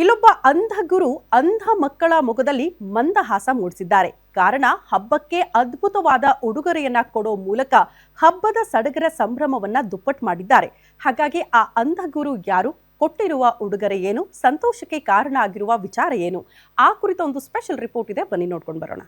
ಇಲ್ಲೊಬ್ಬ ಅಂಧ ಗುರು ಅಂಧ ಮಕ್ಕಳ ಮುಖದಲ್ಲಿ ಮಂದಹಾಸ ಮೂಡಿಸಿದ್ದಾರೆ. ಕಾರಣ ಹಬ್ಬಕ್ಕೆ ಅದ್ಭುತವಾದ ಉಡುಗೊರೆಯನ್ನ ಕೊಡೋ ಮೂಲಕ ಹಬ್ಬದ ಸಡಗರ ಸಂಭ್ರಮವನ್ನ ದುಪ್ಪಟ್ಟು ಮಾಡಿದ್ದಾರೆ. ಹಾಗಾಗಿ ಆ ಅಂಧ ಗುರು ಯಾರು? ಕೊಟ್ಟಿರುವ ಉಡುಗೊರೆ ಏನು? ಸಂತೋಷಕ್ಕೆ ಕಾರಣ ಆಗಿರುವ ವಿಚಾರ ಏನು? ಆ ಕುರಿತ ಒಂದು ಸ್ಪೆಷಲ್ ರಿಪೋರ್ಟ್ ಇದೆ. ಬನ್ನಿ ನೋಡ್ಕೊಂಡು ಬರೋಣ.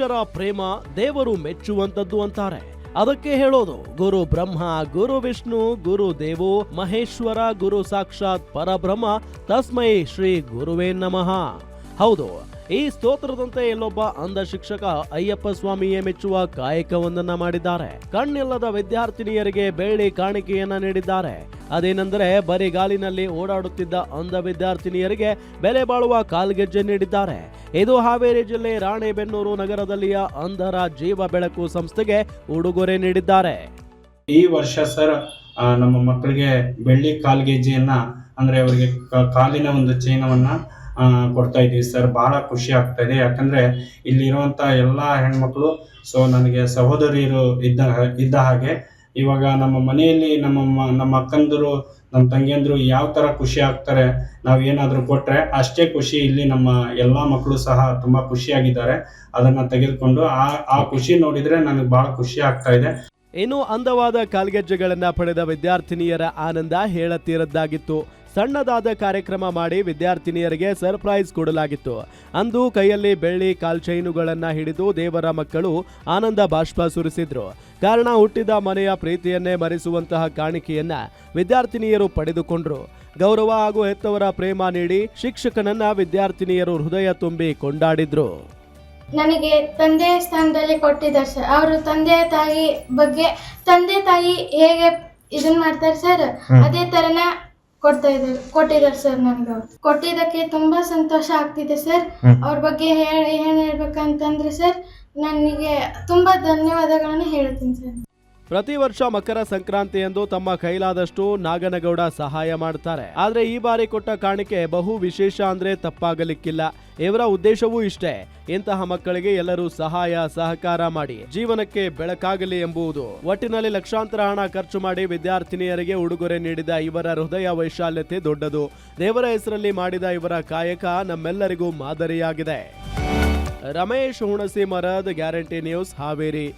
ಗುರು ಶಿಷ್ಯರ ಪ್ರೇಮ ದೇವರು ಮೆಚ್ಚುವಂತದ್ದು ಅಂತಾರೆ. ಅದಕ್ಕೆ ಹೇಳೋದು, ಗುರು ಬ್ರಹ್ಮ, ಗುರು ವಿಷ್ಣು, ಗುರು ದೇವು, ಮಹೇಶ್ವರ, ಗುರು ಸಾಕ್ಷಾತ್ ಪರಬ್ರಹ್ಮ, ತಸ್ಮೈ ಶ್ರೀ ಗುರುವೇ ನಮಃ. ಹೌದು, ಈ ಸ್ತೋತ್ರದಂತೆ ಇಲ್ಲೊಬ್ಬ ಅಂಧ ಶಿಕ್ಷಕ ಅಯ್ಯಪ್ಪ ಸ್ವಾಮಿಯೇ ಮೆಚ್ಚುವ ಕಾಯಕವೊಂದನ್ನ ಮಾಡಿದ್ದಾರೆ. ಕಣ್ಣಿಲ್ಲದ ವಿದ್ಯಾರ್ಥಿನಿಯರಿಗೆ ಬೆಳ್ಳಿ ಕಾಣಿಕೆಯನ್ನ ನೀಡಿದ್ದಾರೆ. ಅದೇನೆಂದರೆ, ಬರಿಗಾಲಿನಲ್ಲಿ ಓಡಾಡುತ್ತಿದ್ದ ಅಂಧ ವಿದ್ಯಾರ್ಥಿನಿಯರಿಗೆ ಬೆಲೆ ಬಾಳುವ ಕಾಲ್ಗೆಜ್ಜೆ ನೀಡಿದ್ದಾರೆ. ಇದು ಹಾವೇರಿ ಜಿಲ್ಲೆ ರಾಣೆಬೆನ್ನೂರು ನಗರದಲ್ಲಿಯ ಅಂಧರ ಜೀವ ಬೆಳಕು ಸಂಸ್ಥೆಗೆ ಉಡುಗೊರೆ ನೀಡಿದ್ದಾರೆ. ಈ ವರ್ಷ ಸರ್ ನಮ್ಮ ಮಕ್ಕಳಿಗೆ ಬೆಳ್ಳಿ ಕಾಲ್ಗೆಜ್ಜೆಯನ್ನ, ಅಂದ್ರೆ ಅವರಿಗೆ ಕಾಲಿನ ಒಂದು ಚೈನವನ್ನ ಕೊಡ್ತಾ ಇದ್ದೀವಿ ಸರ್. ಬಹಳ ಖುಷಿ ಆಗ್ತಾ ಇದೆ. ಯಾಕಂದ್ರೆ ಇಲ್ಲಿರುವಂತ ಎಲ್ಲಾ ಹೆಣ್ಮಕ್ಳು ಸೊ ನನಗೆ ಸಹೋದರಿಯರು ಇದ್ದ ಇದ್ದ ಹಾಗೆ ಇವಾಗ ನಮ್ಮ ಮನೆಯಲ್ಲಿ ನಮ್ಮ ನಮ್ಮ ಅಕ್ಕಂದರು, ನಮ್ಮ ತಂಗಿಯಂದ್ರು ಯಾವ ತರ ಖುಷಿ ಆಗ್ತಾರೆ ನಾವು ಏನಾದರೂ ಕೊಟ್ರೆ ಅಷ್ಟೇ ಖುಷಿ ಇಲ್ಲಿ ನಮ್ಮ ಎಲ್ಲ ಮಕ್ಕಳು ಸಹ ತುಂಬಾ ಖುಷಿಯಾಗಿದ್ದಾರೆ. ಅದನ್ನ ತೆಗೆದುಕೊಂಡು ಆ ಆ ಖುಷಿ ನೋಡಿದ್ರೆ ನನಗೆ ಬಹಳ ಖುಷಿ ಆಗ್ತಾ ಇದೆ. ಇನ್ನು ಅಂದವಾದ ಕಾಲ್ಗೆಜ್ಜೆಗಳನ್ನ ಪಡೆದ ವಿದ್ಯಾರ್ಥಿನಿಯರ ಆನಂದ ಹೇಳತೀರದ್ದಾಗಿತ್ತು. ಸಣ್ಣದಾದ ಕಾರ್ಯಕ್ರಮ ಮಾಡಿ ವಿದ್ಯಾರ್ಥಿನಿಯರಿಗೆ ಸರ್ಪ್ರೈಸ್ ಕೊಡಲಾಗಿತ್ತು. ಅಂದು ಕೈಯಲ್ಲಿ ಬೆಳ್ಳಿ ಕಾಲ್ಚೈನುಗಳನ್ನ ಹಿಡಿದು ದೇವರ ಮಕ್ಕಳು ಆನಂದ ಬಾಷ್ಪ ಸುರಿಸಿದ್ರು. ಕಾರಣ ಹುಟ್ಟಿದ ಮನೆಯ ಪ್ರೀತಿಯನ್ನೇ ಮರೆಸುವಂತಹ ಕಾಣಿಕೆಯನ್ನ ವಿದ್ಯಾರ್ಥಿನಿಯರು ಪಡೆದುಕೊಂಡ್ರು. ಗೌರವ ಹಾಗೂ ಹೆತ್ತವರ ಪ್ರೇಮ ನೀಡಿ ಶಿಕ್ಷಕನನ್ನ ವಿದ್ಯಾರ್ಥಿನಿಯರು ಹೃದಯ ತುಂಬಿ ಕೊಂಡಾಡಿದ್ರು. ನನಗೆ ತಂದೆ ಸ್ಥಾನದಲ್ಲಿ ಕೊಟ್ಟಿದ್ದಾರೆ ಸರ್ ಅವರು ತಂದೆ ತಾಯಿ ಬಗ್ಗೆ ತಂದೆ ತಾಯಿ ಹೇಗೆ ಇದನ್ನ ಮಾಡ್ತಾರೆ ಸರ್? ಅದೇ ತರನ ಕೊಡ್ತಾ ಇದ್ದಾರೆ ಕೊಟ್ಟಿದ್ದಾರೆ ಸರ್ ನನಗೆ ಅವ್ರು ಕೊಟ್ಟಿದ್ದಕ್ಕೆ ತುಂಬಾ ಸಂತೋಷ ಆಗ್ತಿದೆ ಸರ್ ಅವ್ರ ಬಗ್ಗೆ ಹೇಳಿ ಏನ್ ಹೇಳ್ಬೇಕಂತಂದ್ರೆ ಸರ್ ನನಗೆ ತುಂಬಾ ಧನ್ಯವಾದಗಳನ್ನ ಹೇಳ್ತೀನಿ ಸರ್ ಪ್ರತಿ ವರ್ಷ ಮಕರ ಸಂಕ್ರಾಂತಿಯಂದು ತಮ್ಮ ಕೈಲಾದಷ್ಟು ನಾಗನಗೌಡ ಸಹಾಯ ಮಾಡ್ತಾರೆ. ಆದ್ರೆ ಈ ಬಾರಿ ಕೊಟ್ಟ ಕಾಣಿಕೆ ಬಹು ವಿಶೇಷ ಅಂದ್ರೆ ತಪ್ಪಾಗಲಿಕ್ಕಿಲ್ಲ. ಇವರ ಉದ್ದೇಶವೂ ಇಷ್ಟೇ. ಇಂತಹ ಮಕ್ಕಳಿಗೆ ಎಲ್ಲರೂ ಸಹಾಯ, ಸಹಕಾರ ಮಾಡಿ ಜೀವನಕ್ಕೆ ಬೆಳಕಾಗಲಿ ಎಂಬುದು ಒಟ್ಟಿನಲ್ಲಿ ಲಕ್ಷಾಂತರ ಹಣ ಖರ್ಚು ಮಾಡಿ ವಿದ್ಯಾರ್ಥಿನಿಯರಿಗೆ ಉಡುಗೊರೆ ನೀಡಿದ ಇವರ ಹೃದಯ ವೈಶಾಲ್ಯತೆ ದೊಡ್ಡದು. ದೇವರ ಹೆಸರಲ್ಲಿ ಮಾಡಿದ ಇವರ ಕಾಯಕ ನಮ್ಮೆಲ್ಲರಿಗೂ ಮಾದರಿಯಾಗಿದೆ. ರಮೇಶ್ ಹುಣಸಿ ಮರದ್ ಗ್ಯಾರಂಟಿ ನ್ಯೂಸ್ ಹಾವೇರಿ.